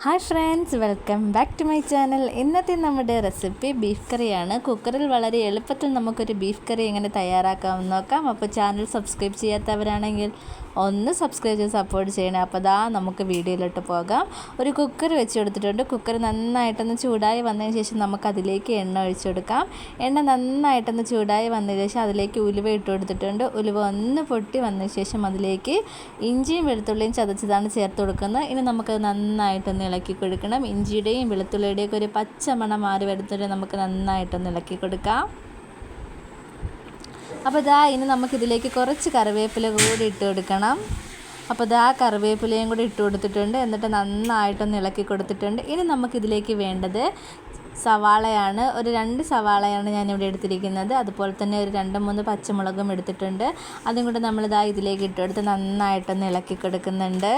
Hi friends welcome back to my channel ഇന്നത്തെ നമ്മുടെ recipe beef കറിയാണ് കുക്കറിൽ വളരെ എളുപ്പത്തിൽ നമുക്കൊരു ബീഫ് കറി എങ്ങനെ തയ്യാറാക്കാമെന്ന് നോക്കാം. അപ്പോൾ ചാനൽ സബ്സ്ക്രൈബ് ചെയ്യാത്തവരാണെങ്കിൽ ഒന്ന് സബ്സ്ക്രൈബ് ചെയ്ത് സപ്പോർട്ട് ചെയ്യണേ. അപ്പോൾ അതാ നമുക്ക് വീഡിയോയിലോട്ട് പോകാം. ഒരു കുക്കർ വെച്ച് കൊടുത്തിട്ടുണ്ട് കുക്കർ നന്നായിട്ടൊന്ന് ചൂടായി വന്നതിന് ശേഷം നമുക്ക് അതിലേക്ക് എണ്ണ ഒഴിച്ചു കൊടുക്കാം. എണ്ണ നന്നായിട്ടൊന്ന് ചൂടായി വന്നതിന് ശേഷം അതിലേക്ക് ഉലുവ ഇട്ട് കൊടുത്തിട്ടുണ്ട്. ഉലുവ ഒന്ന് പൊട്ടി വന്നതിന് ശേഷം അതിലേക്ക് ഇഞ്ചിയും വെളുത്തുള്ളിയും ചതച്ചതാണ് ചേർത്ത് കൊടുക്കുന്നത്. ഇനി നമുക്കത് നന്നായിട്ടൊന്ന് ഇളക്കി കൊടുക്കണം. ഇഞ്ചിയുടെയും വെളുത്തുള്ളിയുടെയും ഒക്കെ ഒരു പച്ചമണം മാറി വരുത്തിട്ട് നമുക്ക് നന്നായിട്ടൊന്ന് ഇളക്കി കൊടുക്കാം. അപ്പോൾ ഇതാ ഇനി നമുക്കിതിലേക്ക് കുറച്ച് കറിവേപ്പില കൂടി ഇട്ട് കൊടുക്കണം. അപ്പോൾ ഇതാ കറിവേപ്പിലയും കൂടി ഇട്ട് കൊടുത്തിട്ടുണ്ട്. എന്നിട്ട് നന്നായിട്ടൊന്ന് ഇളക്കി കൊടുത്തിട്ടുണ്ട്. ഇനി നമുക്കിതിലേക്ക് വേണ്ടത് സവാളയാണ്. ഒരു രണ്ട് സവാളയാണ് ഞാനിവിടെ എടുത്തിരിക്കുന്നത്. അതുപോലെ തന്നെ ഒരു രണ്ട് മൂന്ന് പച്ചമുളകും എടുത്തിട്ടുണ്ട്. അതും കൂടെ നമ്മളിതാ ഇതിലേക്ക് ഇട്ടെടുത്ത് നന്നായിട്ടൊന്ന് ഇളക്കി കൊടുക്കുന്നുണ്ട്.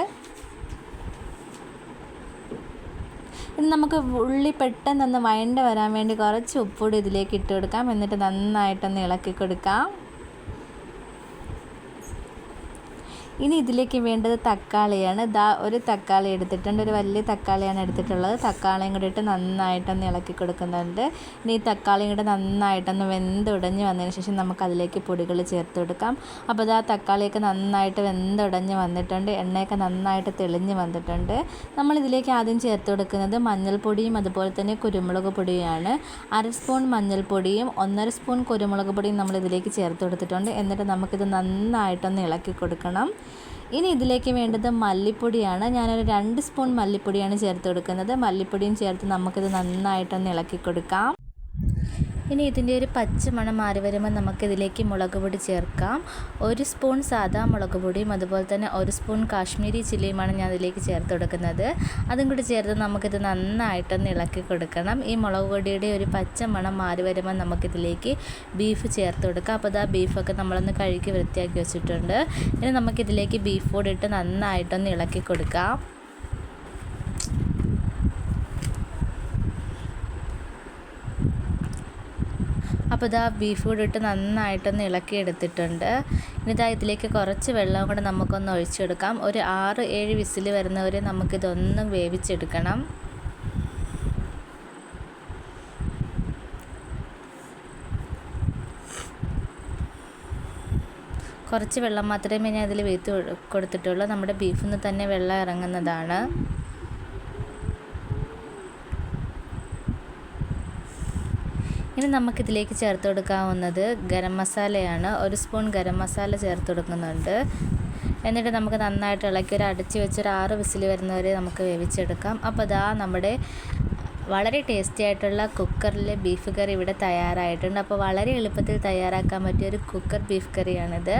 ഇനി നമുക്ക് ഉള്ളി പെട്ടെന്നൊന്ന് വഴണ്ട് വരാൻ വേണ്ടി കുറച്ച് ഉപ്പുകൂടി ഇതിലേക്ക് ഇട്ട് കൊടുക്കാം. എന്നിട്ട് നന്നായിട്ടൊന്ന് ഇളക്കി കൊടുക്കാം. ഇനി ഇതിലേക്ക് വേണ്ടത് തക്കാളിയാണ്. ദാ ഒരു തക്കാളി എടുത്തിട്ടുണ്ട്. ഒരു വലിയ തക്കാളിയാണ് എടുത്തിട്ടുള്ളത്. തക്കാളിയും കൂടി ഇട്ട് നന്നായിട്ടൊന്ന് ഇളക്കി കൊടുക്കുന്നുണ്ട്. ഇനി ഈ തക്കാളിയും കൂടി നന്നായിട്ടൊന്ന് വെന്തുടഞ്ഞ് വന്നതിന് ശേഷം നമുക്ക് അതിലേക്ക് പൊടികൾ ചേർത്ത് കൊടുക്കാം. അപ്പോൾ ഇതാ തക്കാളിയൊക്കെ നന്നായിട്ട് വെന്തുടഞ്ഞ് വന്നിട്ടുണ്ട്. എണ്ണയൊക്കെ നന്നായിട്ട് തെളിഞ്ഞ് വന്നിട്ടുണ്ട്. നമ്മളിതിലേക്ക് ആദ്യം ചേർത്ത് കൊടുക്കുന്നത് മഞ്ഞൾപ്പൊടിയും അതുപോലെ തന്നെ കുരുമുളക് പൊടിയുമാണ് അര സ്പൂൺ മഞ്ഞൾപ്പൊടിയും ഒന്നര സ്പൂൺ കുരുമുളക് പൊടിയും നമ്മളിതിലേക്ക് ചേർത്ത് കൊടുത്തിട്ടുണ്ട്. എന്നിട്ട് നമുക്കിത് നന്നായിട്ടൊന്ന് ഇളക്കി കൊടുക്കണം. ഇനി ഇതിലേക്ക് വേണ്ടത് മല്ലിപ്പൊടിയാണ്. ഞാനൊരു രണ്ട് സ്പൂൺ മല്ലിപ്പൊടിയാണ് ചേർത്ത് കൊടുക്കുന്നത്. മല്ലിപ്പൊടിയും ചേർത്ത് നമുക്കിത് നന്നായിട്ടൊന്ന് ഇളക്കി കൊടുക്കാം. ഇനി ഇതിന്റെ ഒരു പച്ച മണം മാറി വരുമ്പോൾ നമുക്കിതിലേക്ക് മുളക് പൊടി ചേർക്കാം. ഒരു സ്പൂൺ സാധാ മുളക് പൊടിയും അതുപോലെ തന്നെ ഒരു സ്പൂൺ കാശ്മീരി ചില്ലിയുമാണ് ഞാൻ അതിലേക്ക് ചേർത്ത് കൊടുക്കുന്നത്. അതും കൂടി ചേർത്ത് നമുക്കിത് നന്നായിട്ടൊന്ന് ഇളക്കി കൊടുക്കണം. ഈ മുളക് പൊടിയുടെ ഒരു പച്ച മണം മാറി വരുമ്പോൾ നമുക്കിതിലേക്ക് ബീഫ് ചേർത്ത് കൊടുക്കാം. അപ്പോൾ ഇതാ ബീഫൊക്കെ നമ്മളൊന്ന് കഴുകി വൃത്തിയാക്കി വെച്ചിട്ടുണ്ട്. ഇനി നമുക്കിതിലേക്ക് ബീഫ് കൂടി ഇട്ട് നന്നായിട്ടൊന്ന് ഇളക്കി കൊടുക്കാം. അപ്പോൾ ഇതാ ബീഫ് കൂടി ഇട്ട് നന്നായിട്ടൊന്ന് ഇളക്കി എടുത്തിട്ടുണ്ട്. ഇനി ഇതാ ഇതിലേക്ക് കുറച്ച് വെള്ളം കൂടെ നമുക്കൊന്ന് ഒഴിച്ചെടുക്കാം. ഒരു ആറ് ഏഴ് വിസിൽ വരുന്നവരെ നമുക്കിതൊന്നും വേവിച്ചെടുക്കണം. കുറച്ച് വെള്ളം മാത്രമേ ഞാൻ ഇതിൽ വേത്ത് കൊടുത്തിട്ടുള്ളൂ. നമ്മുടെ ബീഫിൽ നിന്ന് തന്നെ വെള്ളം ഇറങ്ങുന്നതാണ്. ഇനി നമുക്കിതിലേക്ക് ചേർത്ത് കൊടുക്കാവുന്നത് ഗരം മസാലയാണ്. ഒരു സ്പൂൺ ഗരം മസാല ചേർത്ത് കൊടുക്കുന്നുണ്ട്. എന്നിട്ട് നമുക്ക് നന്നായിട്ട് ഇളക്കി ഒരു അടച്ച് വെച്ചൊരു ആറ് വിസിൽ വരുന്നവരെ നമുക്ക് വേവിച്ചെടുക്കാം. അപ്പോൾ അതാ നമ്മുടെ വളരെ ടേസ്റ്റി ആയിട്ടുള്ള കുക്കറിലെ ബീഫ് കറി ഇവിടെ തയ്യാറായിട്ടുണ്ട്. അപ്പോൾ വളരെ എളുപ്പത്തിൽ തയ്യാറാക്കാൻ പറ്റിയ ഒരു കുക്കർ ബീഫ് കറിയാണിത്.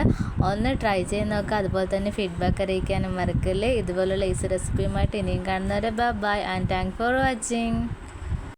ഒന്ന് ട്രൈ ചെയ്ത് നോക്കുക അതുപോലെ തന്നെ ഫീഡ്ബാക്ക് അറിയിക്കാനും മറക്കല്ലേ. ഇതുപോലുള്ള ഈസി റെസിപ്പിയുമായിട്ട് ഇനിയും കാണുന്നവരെ bye and thank for watching.